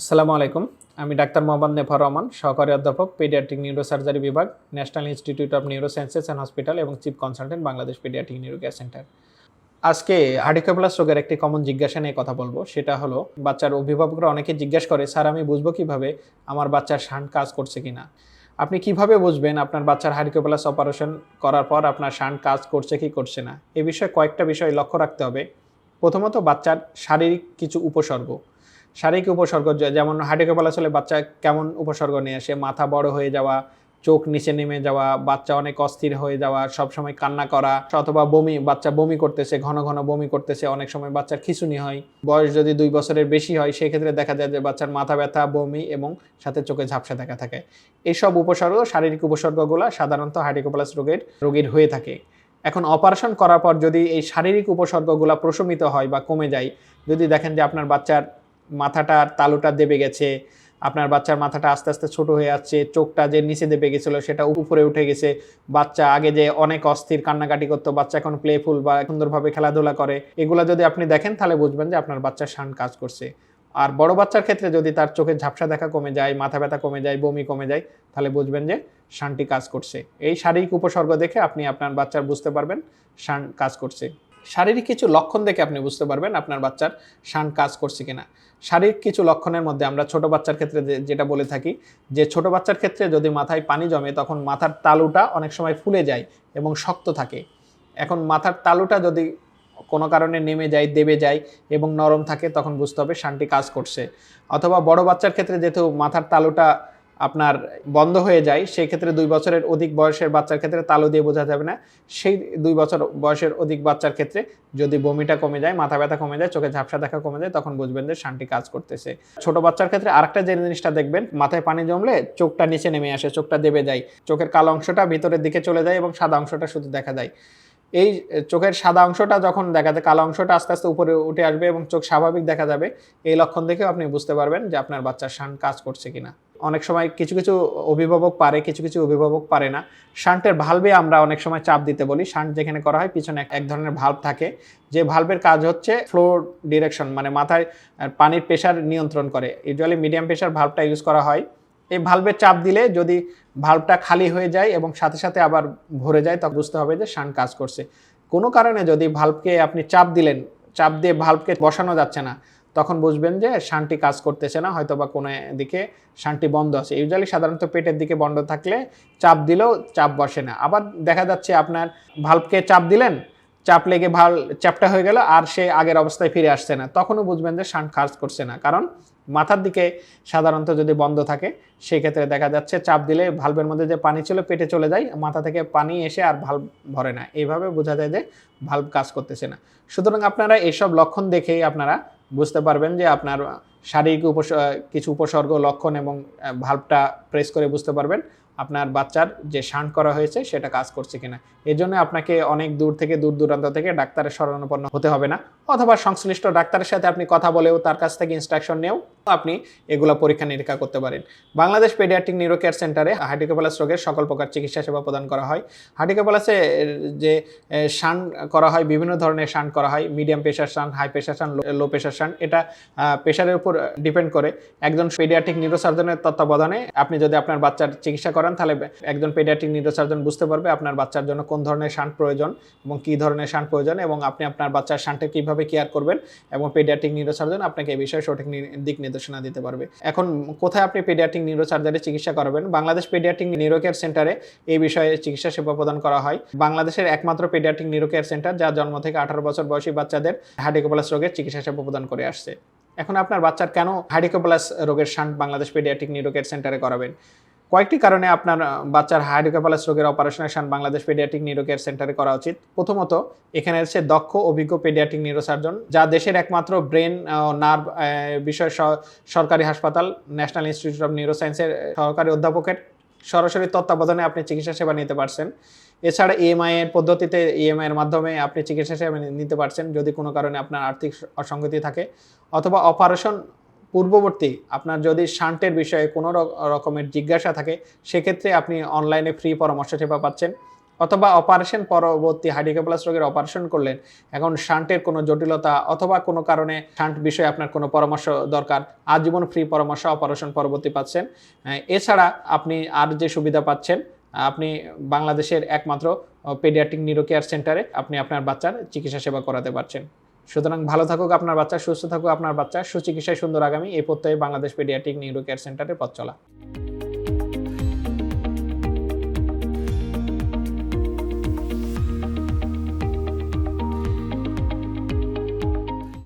আসসালামু আলাইকুম। আমি ডাক্তার মোহাম্মদ নেফার রহমান, সহকারী অধ্যাপক, পেডিয়াট্রিক নিউরোসার্জারি বিভাগ, national institute of neuro neurosciences and hospital এবং chief consultant Bangladesh pediatric neuro care centre. আজকে হার্ডিকোপ্লাস রোগের একটি কমন জিজ্ঞাসা নিয়ে কথা বলব। সেটা হলো, বাচ্চার অভিভাবকরা অনেকে জিজ্ঞাসা করে, স্যার, আমি বুঝব কীভাবে আমার বাচ্চার শান্ট কাজ করছে কি না আপনি কীভাবে বুঝবেন আপনার বাচ্চার হার্ডিকোপ্লাস অপারেশন করার পর আপনার শান্ট কাজ করছে কি করছে না? এ বিষয়ে কয়েকটা বিষয় লক্ষ্য রাখতে হবে। প্রথমত, বাচ্চার শারীরিক কিছু উপসর্গ। শারীরিক উপসর্গ যেমন হার্ডিকোপ্যালাস হলে বাচ্চা কেমন উপসর্গ নিয়ে আসে? মাথা বড় হয়ে যাওয়া, চোখ নিচে নেমে যাওয়া, বাচ্চা অনেক অস্থির হয়ে যাওয়া সব সময় কান্না করা, অথবা বমি, বাচ্চা বমি করতেছে, ঘন ঘন বমি করতেছে, অনেক সময় বাচ্চার খিঁচুনি হয়। বয়স যদি দুই বছরের বেশি হয়, সেক্ষেত্রে দেখা যায় যে বাচ্চার মাথা ব্যথা, বমি এবং সাথে চোখে ঝাপসা দেখা থাকে। এইসব উপসর্গ, শারীরিক উপসর্গগুলো সাধারণত হার্ডিকোপ্যালাস রোগের, রোগীর হয়ে থাকে। এখন অপারেশন করার পর যদি এই শারীরিক উপসর্গগুলো প্রশমিত হয় বা কমে যায়, যদি দেখেন যে আপনার বাচ্চার মাথাটার তালুটা দেবে গেছে, আপনার বাচ্চার মাথাটা আস্তে আস্তে ছোট হয়ে যাচ্ছে চোখটা যে নিচে দেবে গেছিল সেটা উপরে উঠে গেছে। বাচ্চা আগে যে অনেক অস্থির কান্নাকাটি করতো, বাচ্চা এখন প্লেফুল বা সুন্দরভাবে খেলাধুলা করে, এগুলো যদি আপনি দেখেন তাহলে বুঝবেন যে আপনার বাচ্চা শান কাজ করছে। আর বড় বাচ্চার ক্ষেত্রে যদি তার চোখের ঝাপসা দেখা কমে যায়, মাথা ব্যথা কমে যায়, বমি কমে যায়, তাহলে বুঝবেন যে শানটি কাজ করছে। এই শারীরিক উপসর্গ দেখে আপনি আপনার বাচ্চার বুঝতে পারবেন শান কাজ করছে। শারীরিক কিছু লক্ষণ দেখে আপনি বুঝতে পারবেন আপনার বাচ্চার শান কাজ করছে কিনা। শারীরিক কিছু লক্ষণের মধ্যে আমরা ছোট বাচ্চার ক্ষেত্রে যেটা বলে থাকি যে, ছোট বাচ্চার ক্ষেত্রে যদি মাথায় পানি জমে তখন মাথার তালুটা অনেক সময় ফুলে যায় এবং শক্ত থাকে। এখন মাথার তালুটা যদি কোনো কারণে নেমে যায়, দেবে যায় এবং নরম থাকে তখন বুঝতে হবে শানটি কাজ করছে। অথবা বড় বাচ্চার ক্ষেত্রে যেহেতু মাথার তালুটা আপনার বন্ধ হয়ে যায়, সেই ক্ষেত্রে দুই বছরের অধিক বয়সের বাচ্চার ক্ষেত্রে তালু দিয়ে বোঝা যাবে না। সেই দুই বছর বয়সের অধিক বাচ্চার ক্ষেত্রে যদি বমিটা কমে যায়, মাথা ব্যথা কমে যায়, চোখে ঝাপসা দেখা কমে যায়, তখন বুঝবেন যে শান্তি কাজ করতেছে। ছোট বাচ্চার ক্ষেত্রে আরেকটা যে জিনিসটা দেখবেন, মাথায় পানি জমলে চোখটা নিচে নেমে আসে, চোখটা দেবে যায়। চোখের কালো অংশটা ভিতরের দিকে চলে যায় এবং সাদা অংশটা শুধু দেখা যায়। এই চোখের সাদা অংশটা যখন দেখা যায়, কালো অংশটা আস্তে আস্তে উপরে উঠে আসবে এবং চোখ স্বাভাবিক দেখা যাবে, এই লক্ষণ দেখেও আপনি বুঝতে পারবেন যে আপনার বাচ্চার শান কাজ করছে কিনা। অনেক সময় কিছু কিছু অভিভাবক পারে, কিছু কিছু অভিভাবক পারে না। শান্টের ভালভে আমরা অনেক সময় চাপ দিতে বলি। শান্ট যেখানে করা হয়, পিছনে এক- ধরনের ভাল্ব থাকে। যে ভালভের কাজ হচ্ছে ফ্লো ডিরেকশন মানে মাথায় পানির প্রেশার নিয়ন্ত্রণ করে। ইউজুয়ালি মিডিয়াম প্রেশার ভাল্বটা ইউজ করা হয়। এই ভালভের চাপ দিলে যদি ভাল্বটা খালি হয়ে যায় এবং সাথে সাথে আবার ভরে যায়, তখন বুঝতে হবে যে শান কাজ করছে। কোনো কারণে যদি ভাল্বকে আপনি চাপ দিলেন, চাপ দিয়ে ভাল্বকে বসানো যাচ্ছে না তখন বুঝবেন যে শানটি কাজ করতেছে না হয়তো বা কোনো দিকে শানটি বন্ধ আছে। ইউজুয়ালি সাধারণত পেটের দিকে বন্ধ থাকলে চাপ দিলেও চাপ বসে না। আবার দেখা যাচ্ছে আপনার ভাল্বকে চাপ দিলেন, চাপ লেগে ভালো চ্যাপটা হয়ে গেল, আর সে আগের অবস্থায় ফিরে আসছে না। তখনও বুঝবেন যে শান কাজ করছে না। কারণ মাথার দিকে সাধারণত যদি বন্ধ থাকে সেই ক্ষেত্রে দেখা যাচ্ছে চাপ দিলে ভালভের মধ্যে যে পানি ছিল পেটে চলে যায়, মাথা থেকে পানি এসে আর ভাল্ব ভরে না। এইভাবে বোঝা যায় যে ভাল্ব কাজ করতেছে না। সুতরাং আপনারা এইসব লক্ষণ দেখেই আপনারা বুঝতে পারবেন যে আপনার শারীরিক উপস কিছু উপসর্গ, লক্ষণ এবং ভাবটা প্রেস করে বুঝতে পারবেন। আপনার বাচ্চার যে শান্ট করা হয়েছে, সেটা কাজ করছে কিনা। এর জন্য আপনাকে অনেক দূর থেকে, দূর দূরান্ত থেকে ডাক্তারের শরণাপন্ন হতে হবে না। অথবা সংশ্লিষ্ট ডাক্তারের সাথে আপনি কথা বলেও তার কাছ থেকে ইনস্ট্রাকশন নিয়েও আপনি এগুলো পরীক্ষা নিরীক্ষা করতে পারেন। বাংলাদেশ পেডিয়াট্রিক নিউরো কেয়ার সেন্টারে হার্টিকোপ্যালাস রোগের সকল প্রকার চিকিৎসা সেবা প্রদান করা হয়। হার্টিকোপ্যালাসে যে শান করা হয়, বিভিন্ন ধরনের শান করা হয়। Medium pressure shunt, high pressure shunt, low pressure shunt, এটা প্রেশারের উপর ডিপেন্ড করে। একজন পেডিয়াট্রিক নিউরোসার্জনের তত্ত্বাবধানে আপনি যদি আপনার বাচ্চার চিকিৎসা করেন তাহলে একজন পেডিয়াট্রিক নিউরোসার্জন বুঝতে পারবে আপনার বাচ্চার জন্য কোন ধরনের শান প্রয়োজন এবং কী ধরনের শান প্রয়োজন এবং আপনি আপনার বাচ্চার শানটা কীভাবে কেয়ার করবেন এবং পেডিয়াট্রিক নিউরোসার্জন আপনাকে এই বিষয়ে সঠিক দিক নির্দেশনা দিতে পারবে। এখন কোথায় আপনি পেডিয়াট্রিক নিউরোসার্জারি চিকিৎসা করাবেন? বাংলাদেশ পেডিয়াট্রিক নিউরো কেয়ার সেন্টারে এই বিষয়ে চিকিৎসা সেবা প্রদান করা হয়। বাংলাদেশের একমাত্র পেডিয়াট্রিক নিউরো কেয়ার সেন্টার যা জন্ম থেকে আঠারো বছর বয়সী বাচ্চাদের হার্ডিকোপ্যালাস রোগের চিকিৎসা সেবা প্রদান করে আসছে। এখন আপনার বাচ্চার কেন হার্ডিকোপ্যালাস রোগের shunt Bangladesh pediatric neuro care সেন্টারে করাবেন? কয়েকটি কারণে আপনার বাচ্চার হাইড্রোকাপালাস রোগের অপারেশনের shunt Bangladesh pediatric neuro care সেন্টারে করা উচিত। প্রথমত, এখানে হচ্ছে দক্ষ অভিজ্ঞ পেডিয়াট্রিক নিউরোসার্জন, যা দেশের একমাত্র ব্রেন নার্ভ বিষয় সরকারি হাসপাতাল, ন্যাশনাল ইনস্টিটিউট অফ নিউরোসায়েন্সের সহকারী অধ্যাপকের। সরাসরি তত্ত্বাবধানে আপনি চিকিৎসা সেবা নিতে পারছেন। এছাড়া ইএমআই এর পদ্ধতিতে ইএমআই এর মাধ্যমে আপনি চিকিৎসা সেবা নিতে পারছেন, যদি কোনো কারণে আপনার আর্থিক অসঙ্গতি থাকে। অথবা অপারেশন পূর্ববর্তী আপনার যদি শান্টের বিষয়ে কোনো রকমের জিজ্ঞাসা থাকে, সেক্ষেত্রে আপনি অনলাইনে ফ্রি পরামর্শ সেবা পাচ্ছেন। অথবা অপারেশন পরবর্তী হাইডিকাপ্লাস রোগের অপারেশন করলেন, এখন শান্টের কোনো জটিলতা অথবা কোনো কারণে শান্ট বিষয়ে আপনার কোনো পরামর্শ দরকার, আজীবন ফ্রি পরামর্শ অপারেশন পরবর্তী পাচ্ছেন। এছাড়া আপনি আর যে সুবিধা পাচ্ছেন, আপনি বাংলাদেশের একমাত্র পেডিয়াট্রিক নিউরো কেয়ার সেন্টারে আপনি আপনার বাচ্চার চিকিৎসা সেবা করাতে পারছেন। সুতরাং ভালো থাকুক, আপনার বাচ্চা সুস্থ থাকুক, আপনার বাচ্চা সুচিকিৎসায় সুন্দর আগামী। এই প্রত্যয়ে বাংলাদেশ পেডিয়াটিক নিউরো কেয়ার সেন্টারে পথ চলা।